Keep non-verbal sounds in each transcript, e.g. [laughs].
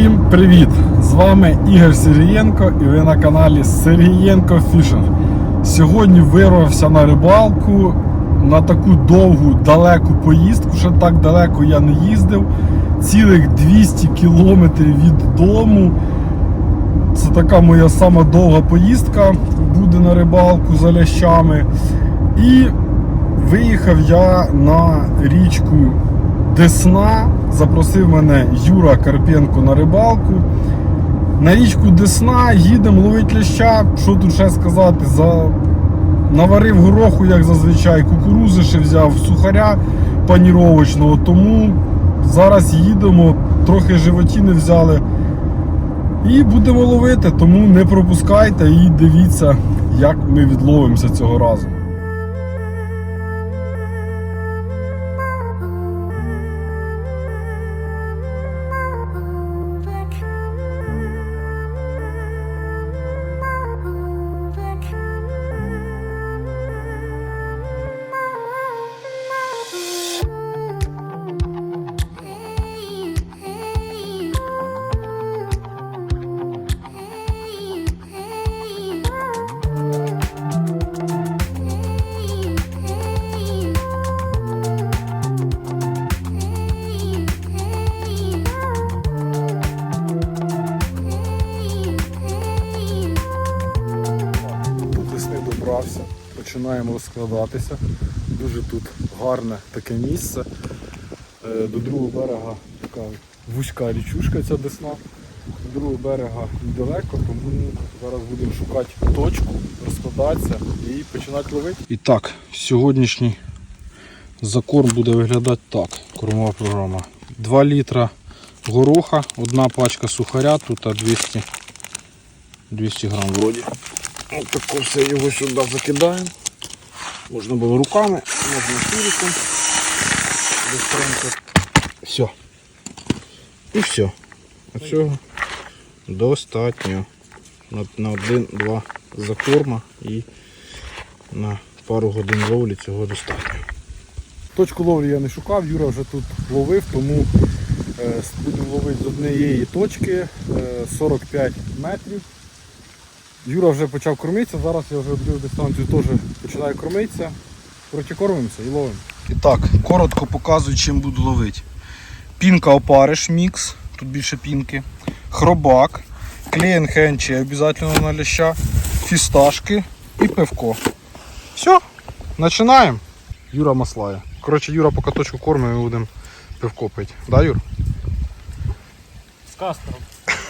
Всім привіт! З вами Ігор Сергієнко і ви на каналі Сергієнко Фішинг. Сьогодні вирвався на рибалку на таку довгу далеку поїздку. Ще так далеко я не їздив. Цілих 200 кілометрів від дому. Це така моя сама довга поїздка буде на рибалку за лящами. І виїхав я на річку Десна. Запросив мене Юра Карпенко на рибалку. На річку Десна їдемо ловити ляща. Що тут ще сказати? За... Наварив гороху, як зазвичай, кукурузи ще взяв сухаря паніровочного. Тому зараз їдемо, трохи животіни взяли. І будемо ловити, тому не пропускайте і дивіться, як ми відловимося цього разу. Починаємо розкладатися. Дуже тут гарне таке місце. Е, До другого берега така вузька річушка ця десна. До другого берега недалеко, тому зараз будемо шукати точку, розкладатися і починати ловити. І так, сьогоднішній закорм буде виглядати так. Кормова програма. 2 літра гороха, одна пачка сухаря, тут 200, 200 грам вроді. Ось тако все його сюди закидаємо. Можна було руками, можна шириком. Быстренько. Все. І все. Оцього достатньо. На, на один-два закорма і на пару годин ловлі цього достатньо. Точку ловлі я не шукав, Юра вже тут ловив, тому е, будемо ловити з однієї точки е, 45 метрів. Юра вже почав кормитися, зараз я вже відбив дистанцію теж починаю кормитися. Коротше, і ловимо. І так, коротко показую, чим буду ловити. Пінка опариш мікс, тут більше пінки, хробак, клеєн хенчі обов'язково на ляща, фісташки і пивко. Все, починаємо. Юра маслає. Коротше, Юра поки точку кормить, ми будемо пивко пити. Да, Юр? З кастером.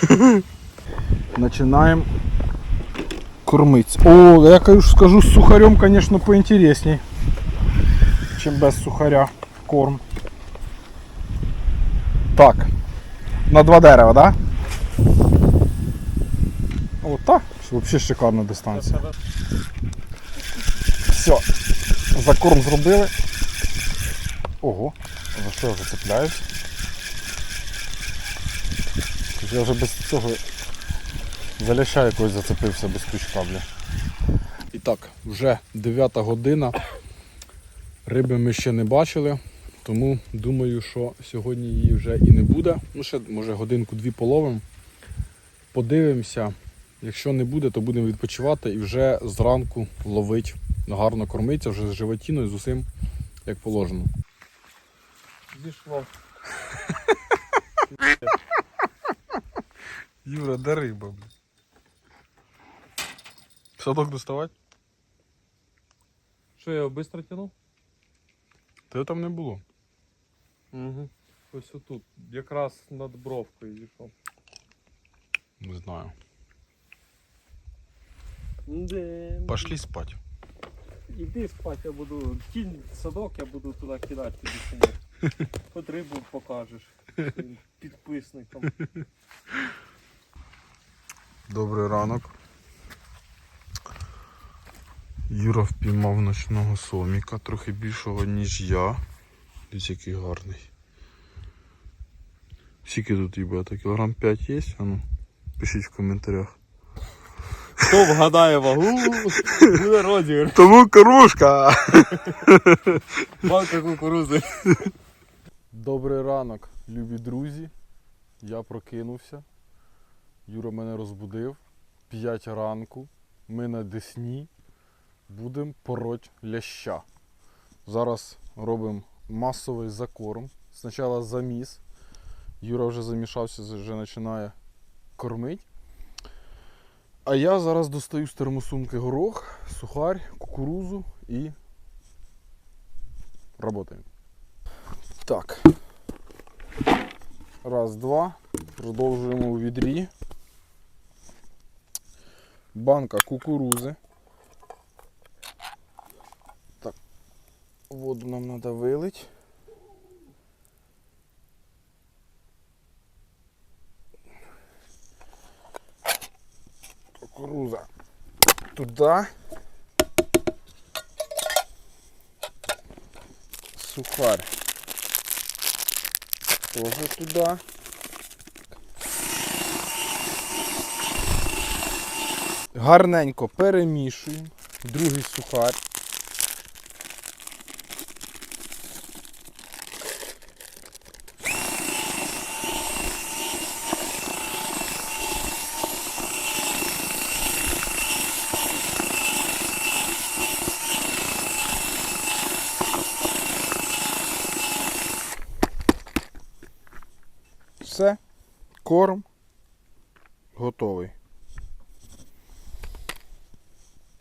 [laughs] Начинаем кормить. О, я кажу, скажу, с сухарем, конечно, поинтересней, чем без сухаря корм. Так, на два дерева, да? От так. Взагалі шикарна дистанція. Все, закорм зробили. Ого, за що я зацепляюсь? Я вже без цього за ляща якось зацепився без крючка, бля. І так, вже 9 година. Риби ми ще не бачили, тому думаю, що сьогодні її вже і не буде. Ну, ще може годинку-дві половимо. Подивимося. Якщо не буде, то будемо відпочивати і вже зранку ловить. Гарно кормиться, вже з животіною, з усім як положено. Зійшло. [laughs] Юра, де риба, бля? Садок доставати? Що я його швидко тянув? Та там не було. Угу. Ось отут. Якраз над бровкою зійшов. Не знаю. Де? Пошли спать. Іди спати, я буду. Кінь садок, я буду туди кидати тобі сьогодні. [laughs] Хоч рибу покажеш своїм [laughs] підписникам. Добрий ранок. Юра впіймав ночного соміка, трохи більшого, ніж я. Дивіться, який гарний. Скільки тут їбата? Кілограм 5 є? А ну, пишіть в коментарях. Хто вгадає вагу, буде розіграш. Тому кормушка! Банка кукурузи. Добрий ранок, любі друзі. я прокинувся. Юра мене розбудив. 5 ранку. Ми на Десні будемо пороть ляща. Зараз робимо масовий закорм. Спочатку заміс. Юра вже замішався, вже починає кормити. А я зараз достаю з термосумки горох, сухарь, кукурузу і работаємо. Так. Раз, два. Продовжуємо у відрі. Банка кукурузи. Воду нам треба вилить. Кукуруза туди. Сухарь тоже туди. Гарненько перемішуємо. Другий сухар. Все, корм готовий.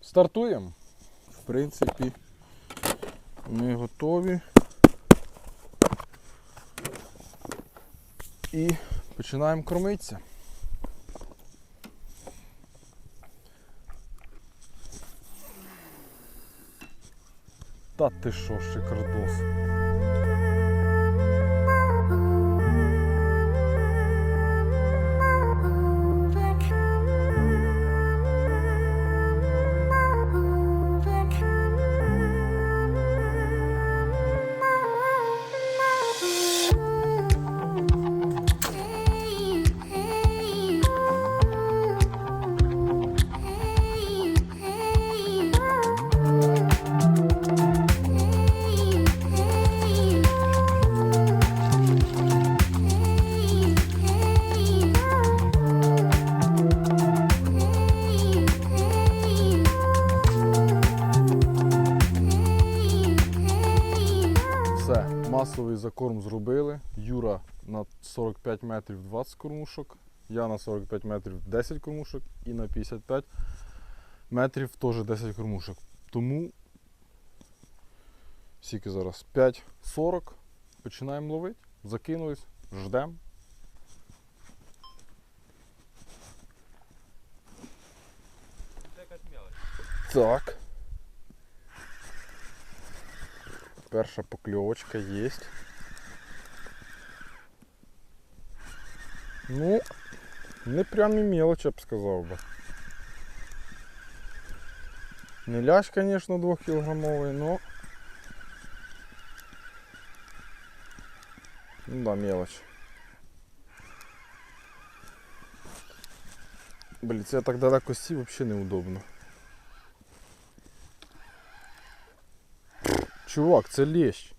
Стартуємо. В принципі, ми готові. І починаємо кормитися. Та ти що, шикардос. Закорм зробили. Юра на 45 метрів 20 кормушок, я на 45 метрів 10 кормушок і на 55 метрів теж 10 кормушок. Тому скільки зараз 5.40. Починаємо ловити, закинулись, ждемо. Так. Перша покльовочка є. Ну, не прям і мелочь, я б сказав би. Не ляж, звісно, 2 кілограмовий, но. Ну да, мелочь. Блін, це я так далеко сів, взагалі неудобно. Чувак, це лещ.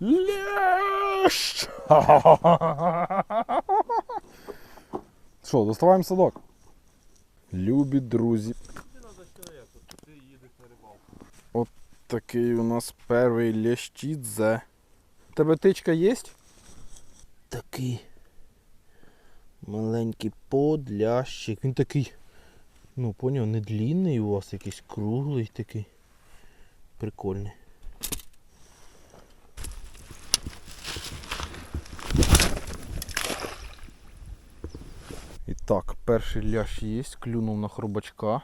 Лещ! Що, доставаємо садок? Любі друзі, рибалку. такий у нас перший лещідзе. Тебе тичка є? Такий маленький подлящик. Він такий, ну, поняв, не длінний у вас, якийсь круглий такий. Прикольний. Так, перший лящ є, клюнув на хробачка.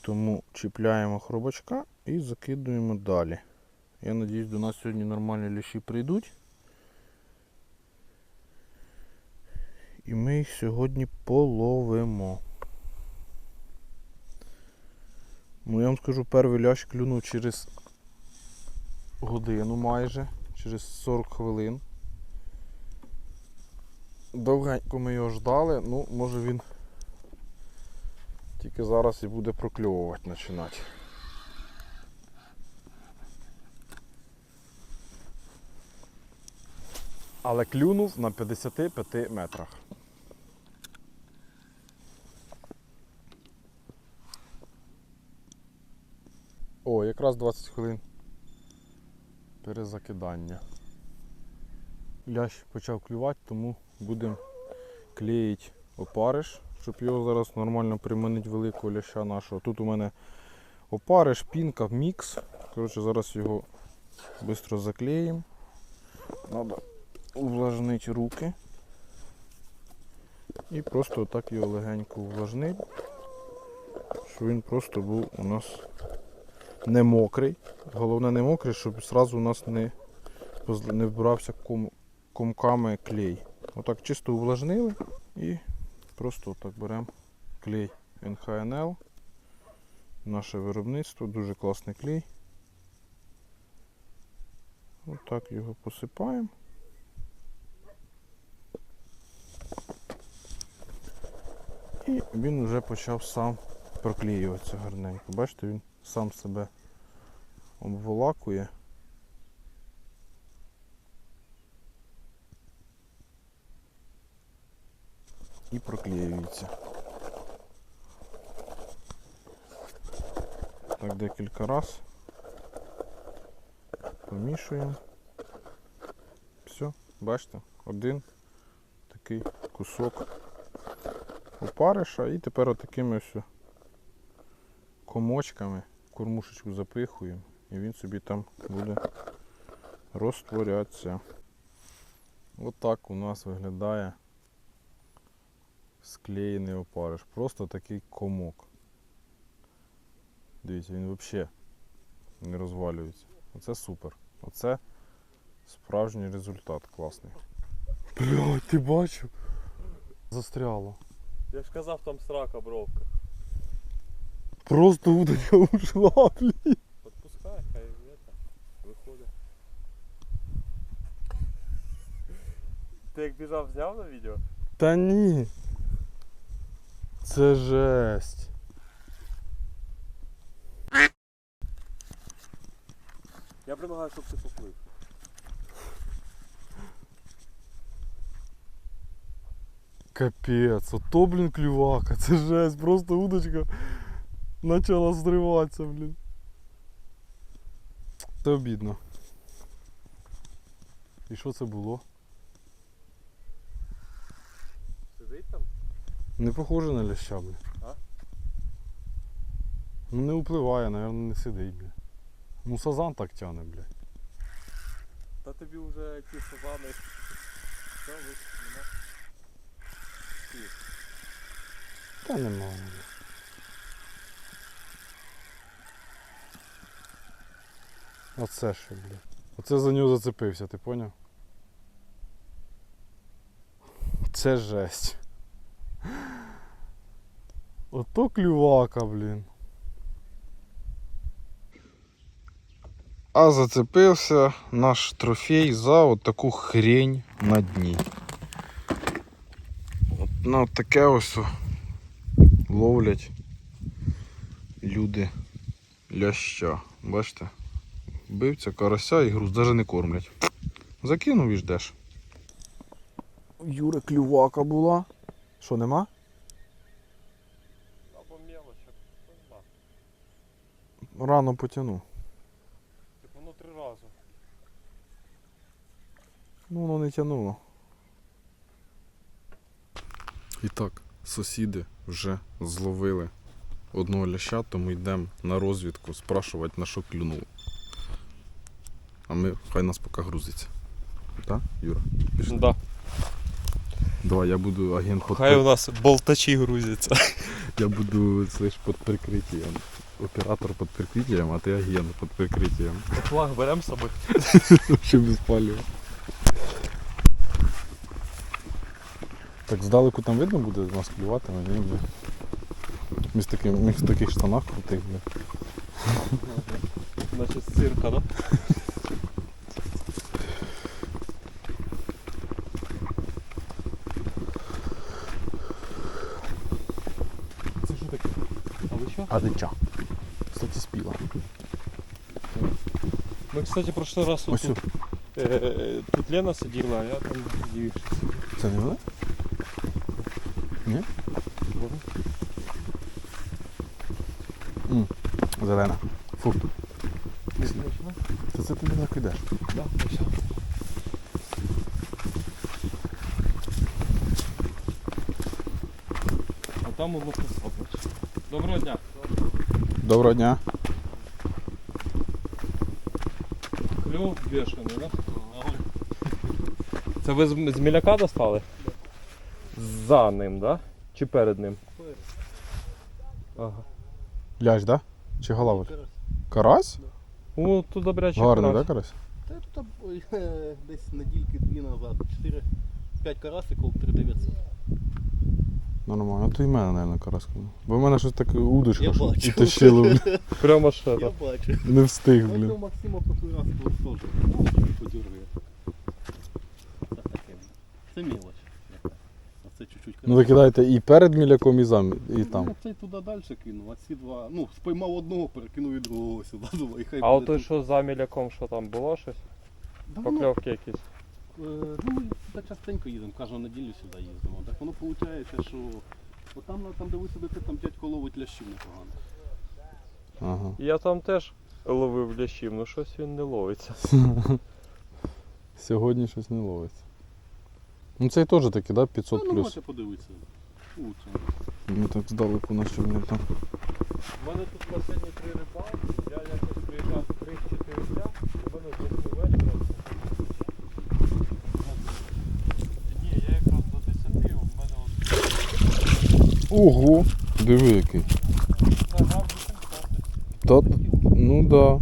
Тому чіпляємо хробачка і закидуємо далі. Я сподіваюся, до нас сьогодні нормальні лящі прийдуть. І ми їх сьогодні половимо. Ну я вам скажу, перший лящ клюнув через годину майже, через 40 хвилин. Довгенько ми його ждали, ну може він тільки зараз і буде прокльовувати починати. Але клюнув на 55 метрах. О, якраз 20 хвилин перезакидання. Лящ почав клювати, тому будемо клеїти опариш, щоб його зараз нормально приманити великого ляща нашого. Тут у мене опариш, пінка, мікс. Коротше, зараз його швидко заклеїмо. Треба увлажнити руки. І просто отак його легенько увлажнити, щоб він просто був у нас не мокрий. Головне не мокрий, щоб зразу у нас не, не вбирався ком, комками клей. Отак чисто увлажнили і просто отак беремо клей НХНЛ. Наше виробництво, дуже класний клей. Отак його посипаємо. І він вже почав сам проклеюватися гарненько. Бачите, він сам себе обволакує. І проклеюється. Так декілька раз. Помішуємо. Все, бачите, один такий кусок опариша і тепер отакими все комочками кормушечку запихуємо і він собі там буде розтворятися. Отак у нас виглядає склеєний опариш. Просто такий комок. Дивіться, він взагалі не розвалюється. Оце супер. Оце справжній результат класний. Блядь, ти бачив? Застряло. Я ж казав, там срака бровка. Просто удочка ушла, блін. Подпускай, хай это, виходить. Ти як біжав, зняв на відео? Та ні. Це жесть. Я предлагаю, щоб ти поплив. Капець, ото, блін, клювака, це жесть, просто удочка почала зриватися, блін. Це обідно. І що це було? Не похоже на ляща, блін. А? Ну не впливає, напевно, не сидить, блін. Ну сазан так тяне, блядь. Та тобі вже ті сазани. Вийшло, нема. Та нема. блін. Оце що, блядь. Оце за нього зацепився, ти поняв? Це жесть. Ото клювака, блін. А зацепився наш трофей за от таку хрень на дні. От на таке ось ловлять люди ляща. Бачите? Бивця, карася і груз, навіть не кормлять. Закинув і ждеш. Юри клювака була. Що, нема? Або мелочь, нема. Рано потягну. Так воно три рази. Ну, воно не тягнуло. І так, сусіди вже зловили одного ляща, тому йдемо на розвідку спрашувати, на що клюнуло. А ми хай нас поки грузиться. Так, Юра? Пішли. Да. Давай, я буду агент Хай у нас болтачі грузяться. Я буду слышь, під прикриттям. Оператор під прикриттям, а ти агент під прикриттям. Флаг беремо з собою. [laughs] Щоб спалював. Так здалеку там видно буде нас клювати, а ні, бля. Ми в таких штанах крутих, бля. З цирка, да? Це що таке? А ви? А дича. Кстати, спіла. Ми, кстати, прошлий раз Ось. отут Е, Тут Лена сиділа, а я там дивився. Це не вона? Ні? М, Зелена. Фу. Це, це ти не закидеш. Да, все. А там воно посадить. Доброго дня. Доброго дня. Клюв бешений, да? Це ви з, з міляка достали? За ним, да? Чи перед ним? Ага. Лящ, да? Чи голавик? Карась? О, тут добрячий Гарний, карась. да, карась? Та тут е, [laughs] десь недільки дві назад. 4 5 карасиків 3900. Нормально. А то і мене, мабуть, карась. клюнув. Бо в мене щось таке удочка, Я що бачу. утащило. [laughs] Прямо ще Я бачу. Не встиг, Ось блін. у Максима прошлий раз був теж. Ну, подюргує. Це таке. Це мілоч. Це чуть-чуть Ну ви кидаєте і перед міляком, і зам, і Ну, цей туди далі кинув, а ці два. Ну, спіймав одного, перекинув і другого сюди. [laughs] Думаю, хай А буде от той, тут. що за міляком, що там було щось? Давно, Покльовки якісь. Е, Ну, ми сюди частенько їздимо, кожну неділю сюди їздимо. Так воно виходить, що от там, там де ви сидите, там дядько ловить лящів непогано. Ага. Я там теж ловив лящів, ну щось він не ловиться. [laughs] Сьогодні щось не ловиться. Ну цей теж такий, да? 500 ну, плюс. можете подивитися. Лучше. Ми так здалеку наче вони там. У мене тут останні три рибалки, я якось приїжджав 3-4 дня, і в мене з 8 вечора. Ні, я якраз до 10, у мене от Ого! Диви який. Та, ну да.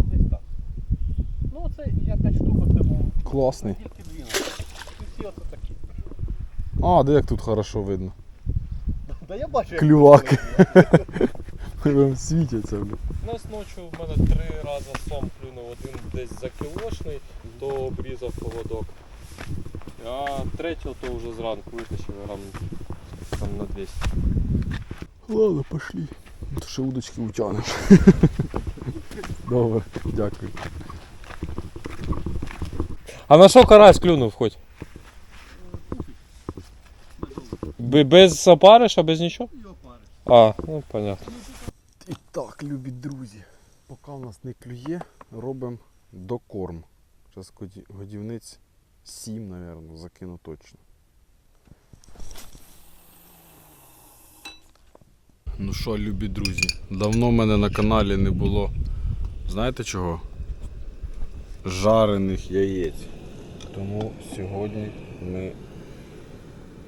Ну, це я 5 штук оце був. Класний. Оце. А, де як тут хорошо видно. Да я бачу, як Клюваки. це Прям світяться, блін. У нас ночі в мене три рази сом клюнув, один десь за кілошний, то обрізав поводок. А третього то вже зранку витащив грам там на 200. Ладно, пошли. То ще удочки утягнемо. [laughs] Добре, дякую. А на що карась клюнув хоч? Б- Без опариша, без нічого? А, ну понятно. І так, любі друзі, поки в нас не клює, робимо докорм. Зараз годівниць 7, мабуть, закину точно. Ну що, любі друзі, давно в мене на каналі не було. Знаєте чого? Жарених яєць. Тому сьогодні ми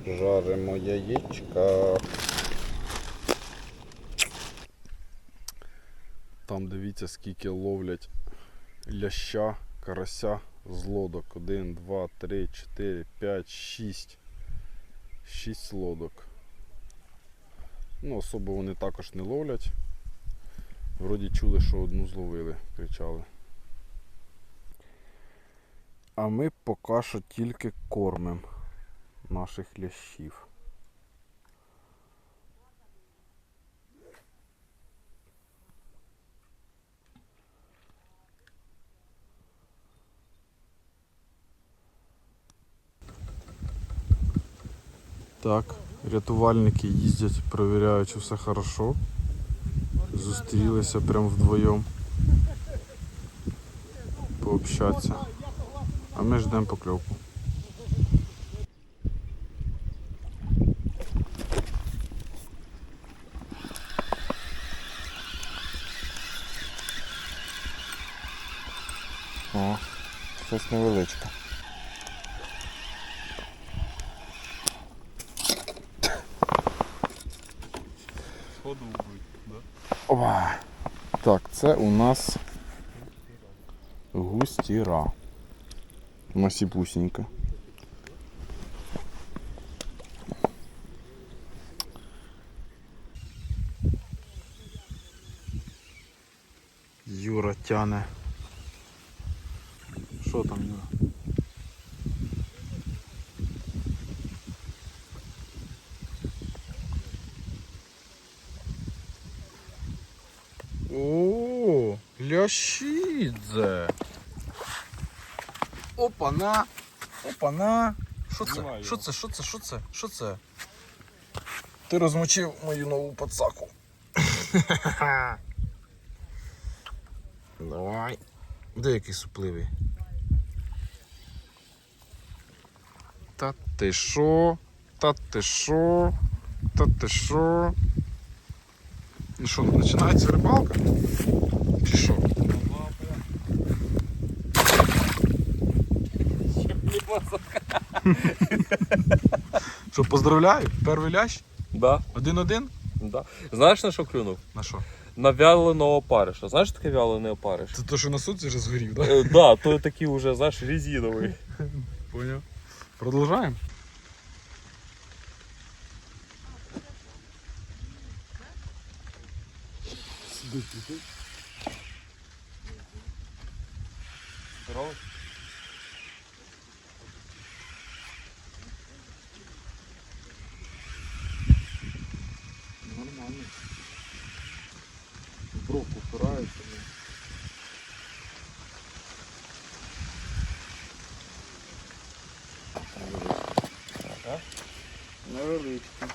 жаримо яєчка. Там дивіться, скільки ловлять ляща, карася з лодок. 1, 2, 3, 4, 5, 6. 6 лодок. Ну, особо вони також не ловлять. Вроді чули, що одну зловили, кричали. А ми поки що тільки кормимо наших лящів. Так, рятувальники їздять, перевіряють, чи все хорошо. Зустрілися прям вдвоєм. Пообщатися. А ми ждемо покльовку. О, щось невеличке. Так, це у нас густіра. Масіпусінька. Юра тяне. Що там, Юра? Опа-на! Опа-на! Що це? Що це? Що це? Що це? Що це? Ти розмочив мою нову пацаку. [laughs] Давай. Де який супливий? Та ти шо? Та ти шо? Та ти шо? Ну що, починається рибалка? Чи що? [laughs] Що, поздравляю? Перший лящ? Да, Один-один? да. Знаєш на що клюнув? На що? На вяленого опариша. Знаєш, що таке вялений опариш? Це то, що на суці вже згорів, так? Е, Да, то такий уже, знаєш, резиновий. [laughs] Поняв. Продовжаємо. Здорово. Нормально. В бровку впирається. Невеличкий.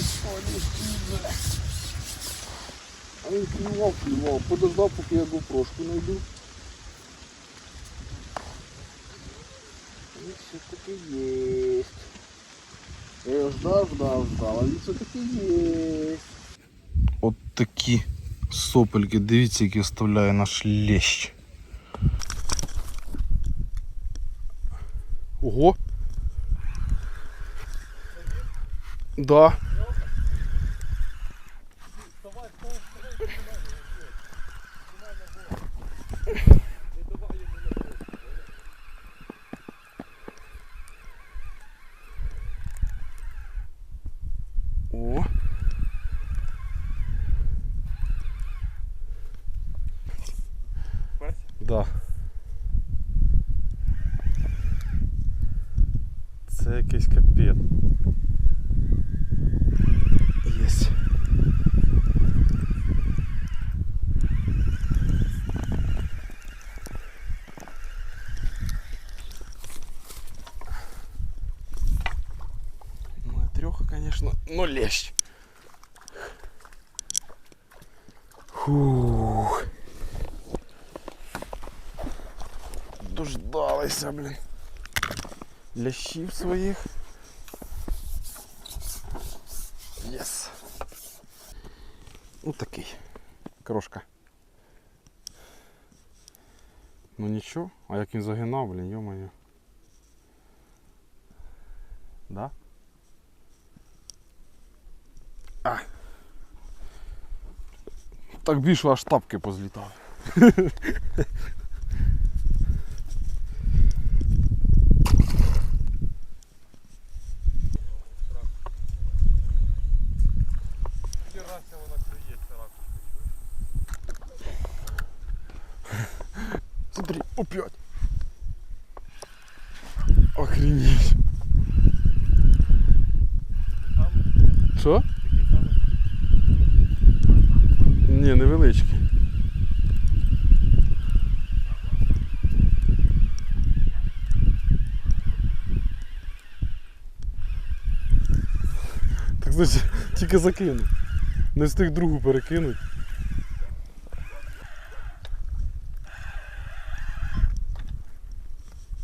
Наконец-то листидзе. А він клював, клював. Подождав, поки я GoPro-шку найду. І все-таки есть. Я його ждав, ждав, ждав, а він все-таки есть. От такі сопельки, дивіться, які оставляє наш лещ. Ого! Да. Якийсь капець. Єсть. Ну, трёха, конечно, но лещ. Фух. Дождалися, блін. Лящів своїх. Єс. Ну такий. Крошка. Ну нічого, а як він загинав, блін, йо-моє. Да? А. Так більше аж тапки позлітали. [laughs] Херася вона клює, ця ракушка. Смотри, опять. Охренеть. Там Що? такий самий. Ні, невеличкий. Значить, тільки закинув. Не встиг другу перекинуть.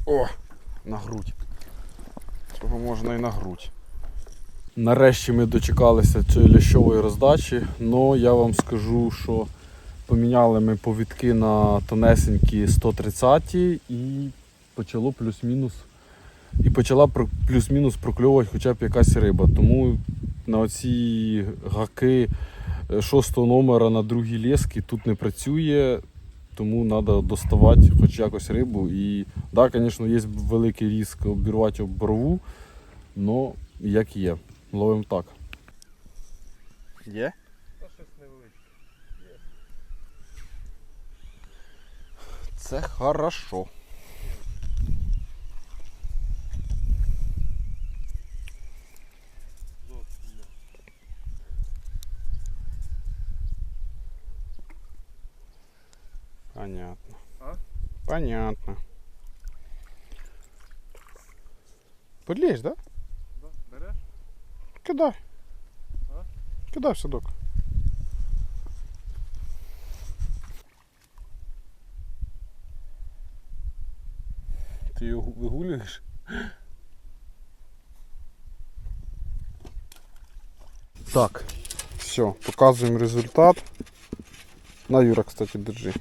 О, на грудь. Цього можна і на грудь. Нарешті ми дочекалися цієї лящової роздачі, але я вам скажу, що поміняли ми повідки на тонесенькі 130 і почало плюс-мінус і почала плюс-мінус прокльовувати хоча б якась риба. Тому на оці гаки е, шостого номера на другі лески тут не працює, тому треба доставати хоч якось рибу. І так, да, звісно, є великий ризик обірвати об брову, але як є, ловимо так. Є? Це хорошо. Понятно. Подлезь, да? Береш? Кидай. А? Кидай в садок. Ти його вигулюєш? Так, все, показуємо результат. На Юра, кстати, держи.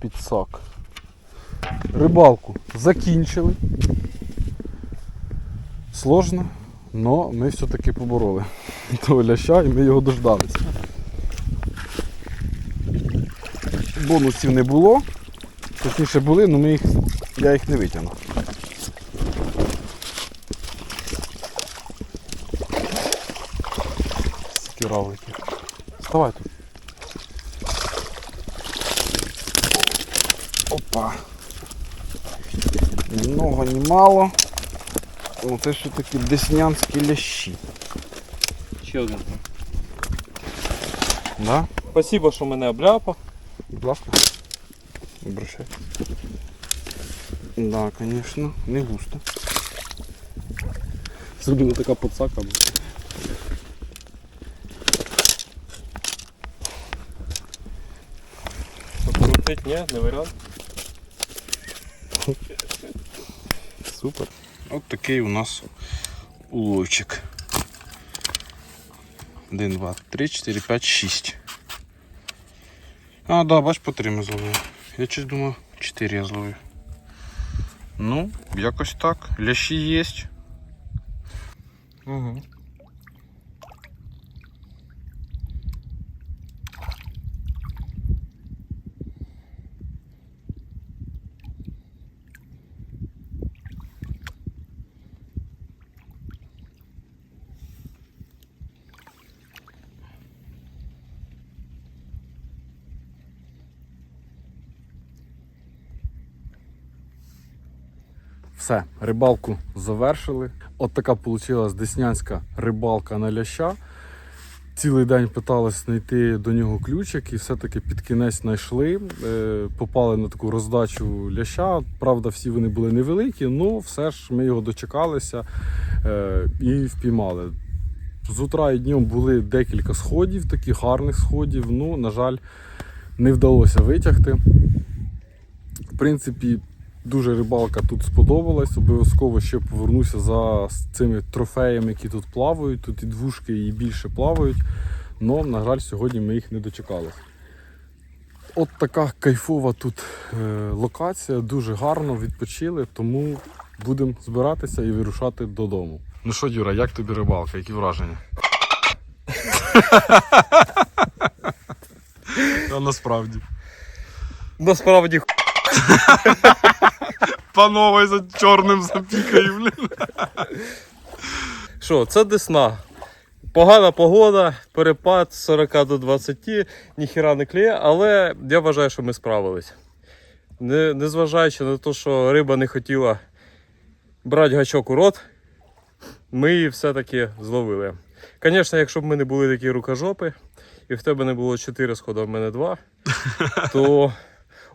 Підсак. Рибалку закінчили. Сложно, але ми все-таки побороли [laughs] того ляща і ми його дождалися. Бонусів не було. Точніше були, але ми їх, я їх не витягнув. Скіравлики. Вставай тут. Опа. Ні много, ні мало. Ну це все-таки деснянські лящі. Ще один. Да? Спасибо, що мене обляпав. Будь ласка. Обращай. Да, конечно, не густо. Зробила така подсака. Покрутить, ні, не варіант. [laughs] Супер. От такий у нас уловчик. 1, 2, 3, 4, 5, 6. А, да, бач, по 3 ми зловили. Я щось думав, 4 я зловив. Ну, якось так. Лящі є. Угу. Все, рибалку завершили. От така вийшла деснянська рибалка на ляща. Цілий день питалися знайти до нього ключик і все-таки під кінець знайшли. Е, Попали на таку роздачу ляща. Правда, всі вони були невеликі, але все ж ми його дочекалися е, і впіймали. З утра і днем були декілька сходів, таких гарних сходів. Ну, на жаль, не вдалося витягти. В принципі, Дуже рибалка тут сподобалась. Обов'язково ще повернуся за цими трофеями, які тут плавають. Тут і двушки і більше плавають. Но, на жаль, сьогодні ми їх не дочекалися. От така кайфова тут е, локація, дуже гарно відпочили, тому будемо збиратися і вирушати додому. Ну що, Юра, як тобі рибалка? Які враження? А [laughs] насправді. Насправді Панове за чорним запікаю, блін. Що, це десна. Погана погода, перепад з 40 до 20, ніхіра не кліє, але я вважаю, що ми справились. Не, незважаючи на те, що риба не хотіла брати гачок у рот, ми її все-таки зловили. Звісно, якщо б ми не були такі рукожопи, і в тебе не було 4 сходи, а в мене 2, то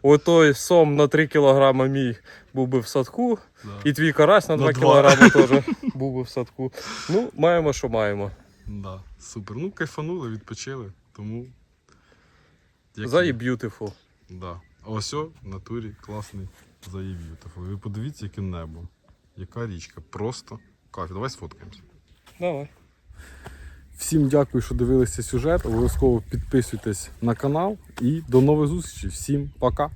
отой сом на 3 кг мій був би в садку, і твій карась на На 2 два. кг теж був би в садку. Ну, маємо, що маємо. Да, супер. Ну, кайфанули, відпочили, тому. Як За і beautiful. Да. А ось о, в натурі класний за і beautiful. Ви подивіться, яке небо. Яка річка. Просто кайф. Давай сфоткаємося. Давай. Всім дякую, що дивилися сюжет. Обов'язково підписуйтесь на канал і до нових зустрічей. Всім пока!